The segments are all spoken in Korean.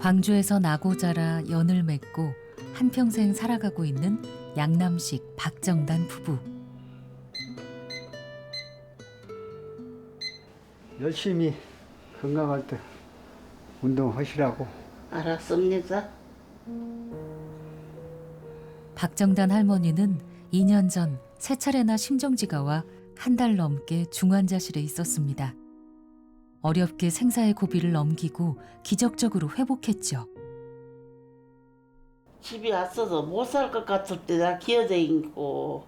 광주에서 나고 자라 연을 맺고 한평생 살아가고 있는 양남식 박정단 부부. 열심히 건강할 때 운동하시라고 알았습니다. 박정단 할머니는 2년 전 세 차례나 심정지가 와 한 달 넘게 중환자실에 있었습니다. 어렵게 생사의 고비를 넘기고 기적적으로 회복했죠. 집에 왔어도 못 살 것 같을 때 나 기어다니고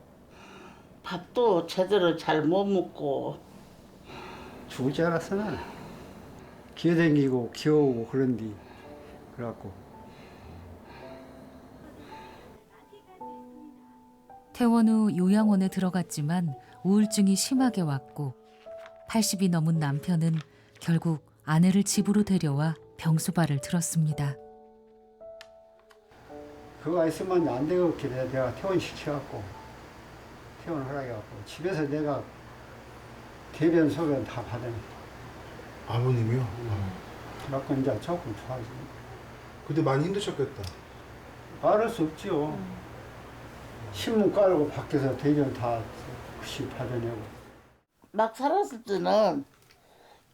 밥도 제대로 잘 못 먹고 죽을 줄 알았어 나는 기어다니고 기어오고 그런디 그래갖고 퇴원 후 요양원에 들어갔지만 우울증이 심하게 왔고 80이 넘은 남편은 결국 아내를 집으로 데려와 병수발을 들었습니다. 그거 있으면 안 되겠길래 내가 퇴원시켜갖고 퇴원하라고 해갖고 집에서 내가 대변 소변 다 받으니 아버님이요? 아, 그래갖고 이제 조금 좋아지 그때 많이 힘드셨겠다. 말할 수 없지요 신문 깔고 밖에서 대변 다 혹시 받아내고 막 살았을 때는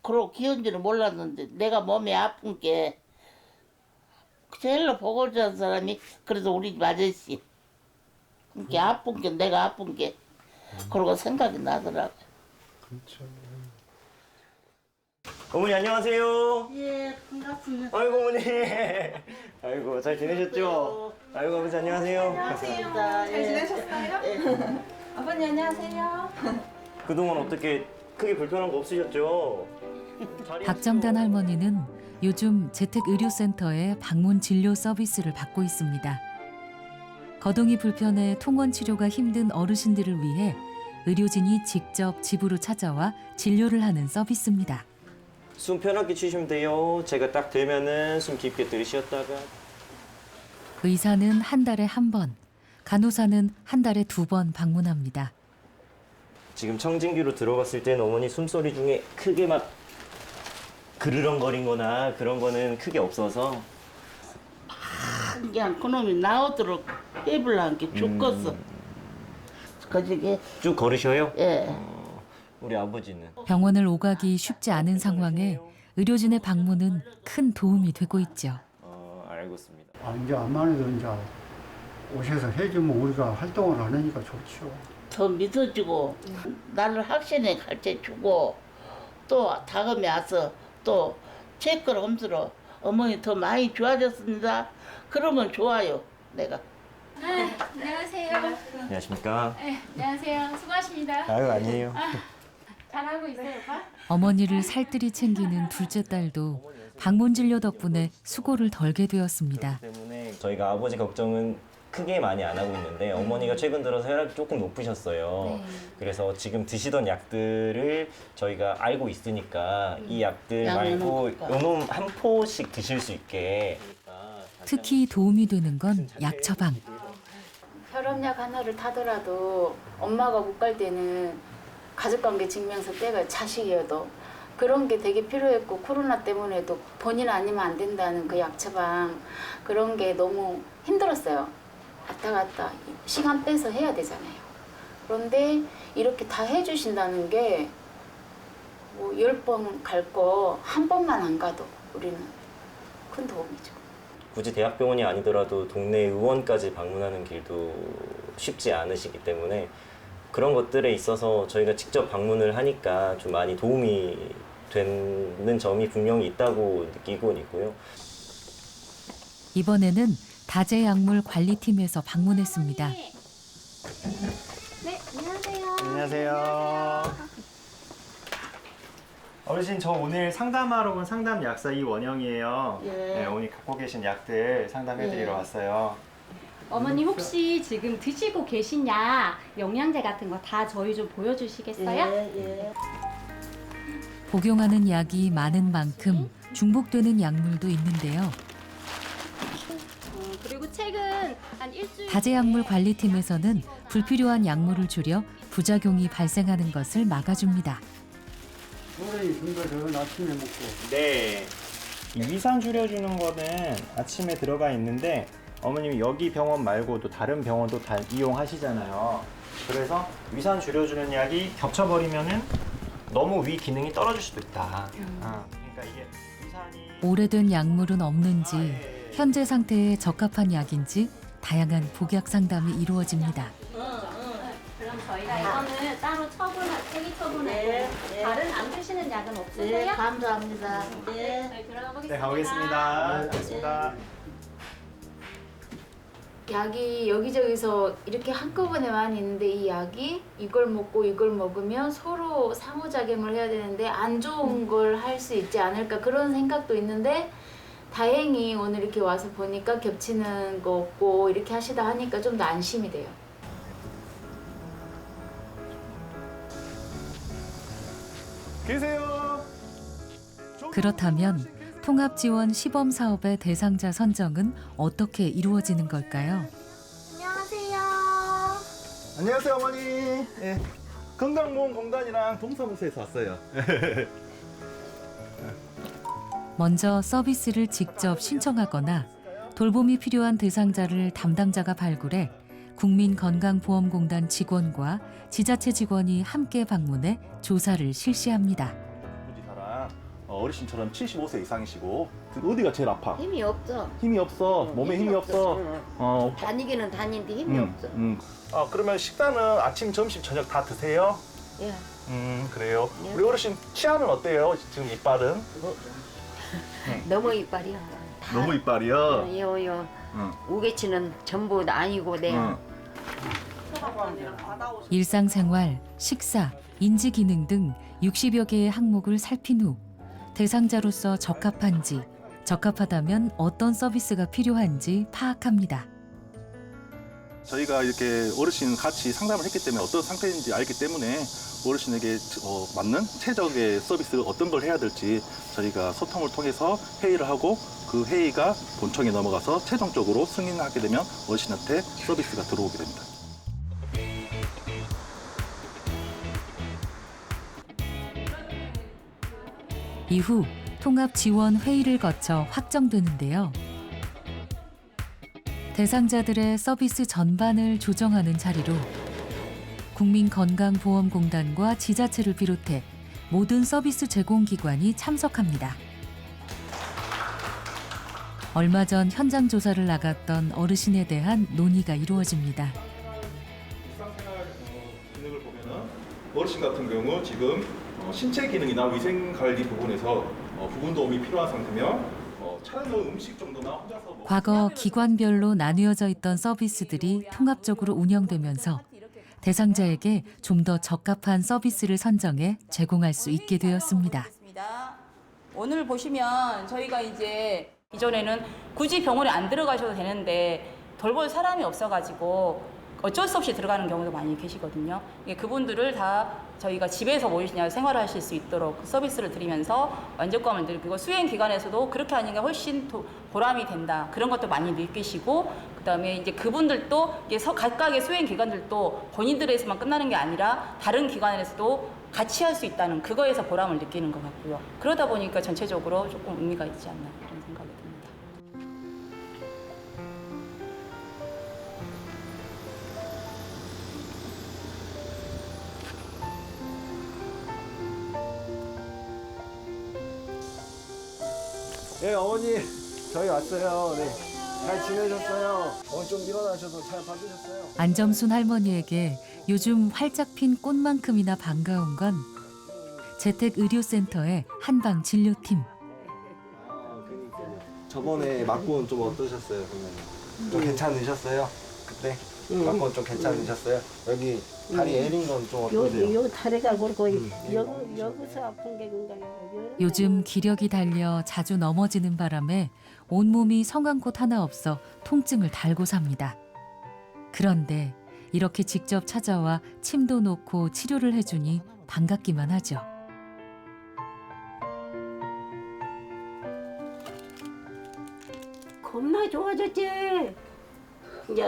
그러고 기운지는 몰랐는데 내가 몸이 아픈 게 제일로 보고 자는 사람이 그래도 우리 집 아저씨 그게 아픈 게 내가 아픈 게 그러고 생각이 나더라고. 그렇죠. 어머니 안녕하세요. 예, 반갑습니다. 아이고 어머니. 아이고 잘 지내셨죠? 아이고 아버지 안녕하세요. 반갑습니다. 잘 예. 지내셨어요? 아버님 안녕하세요. 그동안 어떻게 크게 불편한 거 없으셨죠? 박정단. 할머니는 요즘 재택의료센터에 방문 진료 서비스를 받고 있습니다. 거동이 불편해 통원 치료가 힘든 어르신들을 위해 의료진이 직접 집으로 찾아와 진료를 하는 서비스입니다. 숨 편하게 쉬시면 돼요. 제가 딱 들면은 숨 깊게 들이쉬었다가 의사는 한 달에 한 번, 간호사는 한 달에 두 번 방문합니다. 지금 청진기로 들어갔을 때는 어머니 숨소리 중에 크게 막 그르렁거린 거나 그런 거는 크게 없어서 그냥 그놈이 나오도록 해불란 게 죽겠어. 그저께 쭉 걸으셔요. 예. 어, 우리 아버지는 병원을 오가기 쉽지 않은 상황에 의료진의 방문은 큰 도움이 되고 있죠. 어, 알겠습니다. 아, 이제 해도 이제 오셔서 해주면 우리가 활동을 안 하니까 좋죠 더 믿어주고 나를 학신에 가르쳐주고 또 다음에 와서 또 체크를 엄들어 어머니 더 많이 좋아졌습니다. 그러면 좋아요 내가. 네, 안녕하세요. 안녕하십니까? 네, 안녕하세요. 수고하십니다. 아유 아니에요. 잘하고 있어요, 오빠? 어머니를 살뜰히 챙기는 둘째 딸도 방문 진료 덕분에 수고를 덜게 되었습니다. 때문에 저희가 아버지 걱정은 크게 많이 안 하고 있는데 어머니가 최근 들어서 혈압이 조금 높으셨어요. 그래서 지금 드시던 약들을 저희가 알고 있으니까 이 약들 약을 말고? 요놈 한 포씩 드실 수 있게 특히 도움이 되는 건 약 처방. 혈압약 하나를 타더라도 엄마가 못 갈 때는 가족관계 증명서 떼가 자식이어도 그런 게 되게 필요했고 코로나 때문에도 본인 아니면 안 된다는 그 약 처방 그런 게 너무 힘들었어요. 왔다 갔다 시간 빼서 해야 되잖아요. 그런데 이렇게 다 해주신다는 게 뭐 열 번 갈 거 한 번만 안 가도 우리는 큰 도움이죠. 굳이 대학병원이 아니더라도 동네 의원까지 방문하는 길도 쉽지 않으시기 때문에 그런 것들에 있어서 저희가 직접 방문을 하니까 좀 많이 도움이 되는 점이 분명히 있다고 느끼고 있고요. 이번에는 다제약물 관리팀에서 방문했습니다. 네, 안녕하세요. 안녕하세요. 어르신 저 오늘 상담하러 온 상담 약사 이원영이에요. 예. 네, 오늘 갖고 계신 약들 상담해드리러 예. 왔어요. 어머니 혹시 지금 드시고 계신 약 영양제 같은 거 다 저희 좀 보여주시겠어요? 예, 예. 복용하는 약이 많은 만큼 중복되는 약물도 있는데요. 최근 한 일주일 다제약물 전에 관리팀에서는 불필요한 약물을 줄여 부작용이 발생하는 것을 막아줍니다. 준 아침에 먹고 네. 이 위산 줄여주는 거는 아침에 들어가 있는데 어머님이 여기 병원 말고도 다른 병원도 다 이용하시잖아요. 그래서 위산 줄여주는 약이 겹쳐버리면은 너무 위 기능이 떨어질 수도 있다. 아, 그러니까 이게 위산이 오래된 약물은 아, 없는지 예, 예. 현재 상태에 적합한 약인지 다양한 복약 상담이 이루어집니다. 그럼 저희가 이거는 따로 처분할, 폐기 처분하고 네, 네. 다른 안 드시는 약은 네, 없으세요? 감사합니다. 네. 저희 들어가 보겠습니다. 네 가보겠습니다. 알겠습니다. 약이 여기저기서 이렇게 한꺼번에 많이 있는데 이 약이 이걸 먹고 이걸 먹으면 서로 상호작용을 해야 되는데 안 좋은 걸 할 수 있지 않을까 그런 생각도 있는데 다행히 오늘 이렇게 와서 보니까 겹치는 거 없고 이렇게 하시다 하니까 좀 더 안심이 돼요. 계세요. 그렇다면 통합 지원 시범 사업의 대상자 선정은 어떻게 이루어지는 걸까요? 안녕하세요. 안녕하세요 어머니. 예. 건강보험공단이랑 동사무소에서 왔어요. 먼저 서비스를 직접 신청하거나 돌봄이 필요한 대상자를 담당자가 발굴해 국민건강보험공단 직원과 지자체 직원이 함께 방문해 조사를 실시합니다. 어, 어르신처럼 75세 이상이시고 그 어디가 제일 아파? 힘이 없어. 힘이 없어. 몸에 힘이 없어. 응. 어. 다니기는 다니는데 힘이 음, 없어. 음. 아 그러면 식사는 아침, 점심, 저녁 다 드세요? 예. 음 그래요. 예. 우리 어르신 치아는 어때요? 지금 이빨은? 너무 이빨이야. 다 너무 이빨이요. 요요 응. 우개치는 전부 아니고 내가 응. 일상생활, 식사, 인지 기능 등 60여 개의 항목을 살핀 후 대상자로서 적합한지, 적합하다면 어떤 서비스가 필요한지 파악합니다. 저희가 이렇게 어르신 같이 상담을 했기 때문에 어떤 상태인지 알기 때문에 어르신에게 어, 맞는 최적의 서비스를 어떤 걸 해야 될지 저희가 소통을 통해서 회의를 하고 그 회의가 본청에 넘어가서 최종적으로 승인하게 되면 어르신한테 서비스가 들어오게 됩니다. 이후 통합 지원 회의를 거쳐 확정되는데요. 대상자들의 서비스 전반을 조정하는 자리로 국민건강보험공단과 지자체를 비롯해 모든 서비스 제공기관이 참석합니다. 얼마 전 현장 조사를 나갔던 어르신에 대한 논의가 이루어집니다. 일상생활 기능을 보면은 어르신 같은 경우 지금 어, 신체 기능이나 위생 관리 부분에서 어, 부분 도움이 필요한 상태며 어, 차려놓은 음식 정도나 혼자서 먹 과거 기관별로 나뉘어져 있던 서비스들이 통합적으로 운영되면서 대상자에게 좀 더 적합한 서비스를 선정해 제공할 수 있게 되었습니다. 오늘 보시면 저희가 이제 이전에는 굳이 병원에 안 들어가셔도 되는데 돌볼 사람이 없어가지고 어쩔 수 없이 들어가는 경우도 많이 계시거든요. 예, 그분들을 다 저희가 집에서 모시냐 생활하실 수 있도록 서비스를 드리면서 만족감을 느끼고 수행 기관에서도 그렇게 하는 게 훨씬 도- 보람이 된다 그런 것도 많이 느끼시고 그다음에 이제 그분들도 서- 각각의 수행 기관들도 본인들에서만 끝나는 게 아니라 다른 기관에서도 같이 할 수 있다는 그거에서 보람을 느끼는 것 같고요. 그러다 보니까 전체적으로 조금 의미가 있지 않나 네 어머니 저희 왔어요. 네. 잘 지내셨어요? 오늘 좀 일어나셔서 잘 받으셨어요? 안점순 할머니에게 요즘 활짝 핀 꽃만큼이나 반가운 건 재택 의료센터의 한방 진료팀. 저번에 맞고는 좀 어떠셨어요, 그러면? 좀 괜찮으셨어요? 그때? 맞고는 좀 괜찮으셨어요? 여기 다리 애린 건좀 어떠세요? 여기 여기 다리가 그렇고 여기 여기서 아픈 게 건가요? 요즘 기력이 달려 자주 넘어지는 바람에 온몸이 성한 곳 하나 없어 통증을 달고 삽니다. 그런데 이렇게 직접 찾아와 침도 놓고 치료를 해주니 반갑기만 하죠. 겁나 좋아졌지. 이제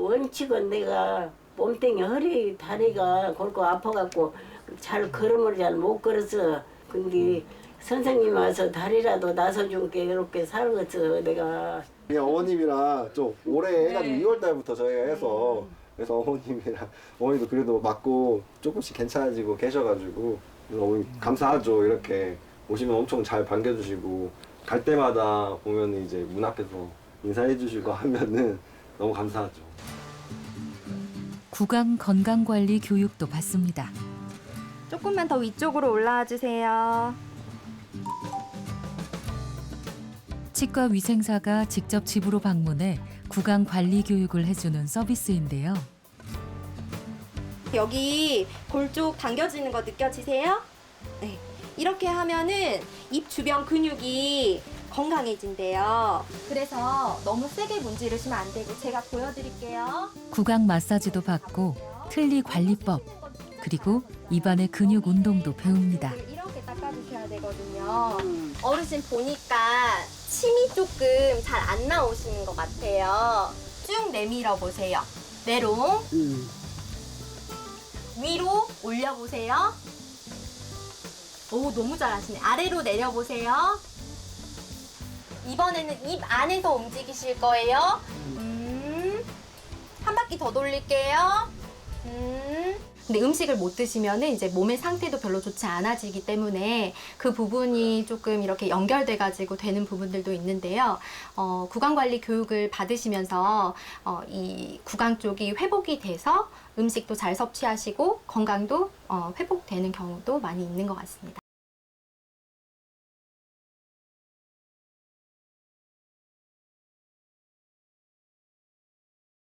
원칙은 내가 몸뚱이 허리 다리가 골고 아파갖고 잘 걸음을 잘 못 걸어서 근데 선생님 와서 다리라도 나서줄게 이렇게 살겠어 내가. 그냥 어머님이랑 좀 오래 해가지고 2월 달부터 저희가 해서 그래서 어머님이랑 어머니도 그래도 맞고 조금씩 괜찮아지고 계셔가지고 그래서 어머니 감사하죠 이렇게 오시면 엄청 잘 반겨주시고 갈 때마다 보면 이제 문 앞에서 인사해주시고 하면은 너무 감사하죠. 구강 건강관리 교육도 받습니다. 조금만 더 위쪽으로 올라와 주세요. 치과 위생사가 직접 집으로 방문해 구강 관리 교육을 해주는 서비스인데요. 여기 볼쪽 당겨지는 거 느껴지세요? 네. 이렇게 하면은 입 주변 근육이 건강해진대요. 그래서 너무 세게 문지르시면 안 되고 제가 보여드릴게요. 구강 마사지도 받고 틀니 관리법 그리고 입안의 근육 운동도 배웁니다. 이렇게 닦아주셔야 되거든요. 어르신 보니까 침이 조금 잘 안 나오시는 것 같아요. 쭉 내밀어 보세요. 내롱. 위로 올려 보세요. 오, 너무 잘하시네. 아래로 내려 보세요. 이번에는 입 안에서 움직이실 거예요. 음. 한 바퀴 더 돌릴게요. 음. 근데 음식을 못 드시면은 이제 몸의 상태도 별로 좋지 않아지기 때문에 그 부분이 조금 이렇게 연결돼 가지고 되는 부분들도 있는데요. 어, 구강 관리 교육을 받으시면서 어, 이 구강 쪽이 회복이 돼서 음식도 잘 섭취하시고 건강도 어, 회복되는 경우도 많이 있는 것 같습니다.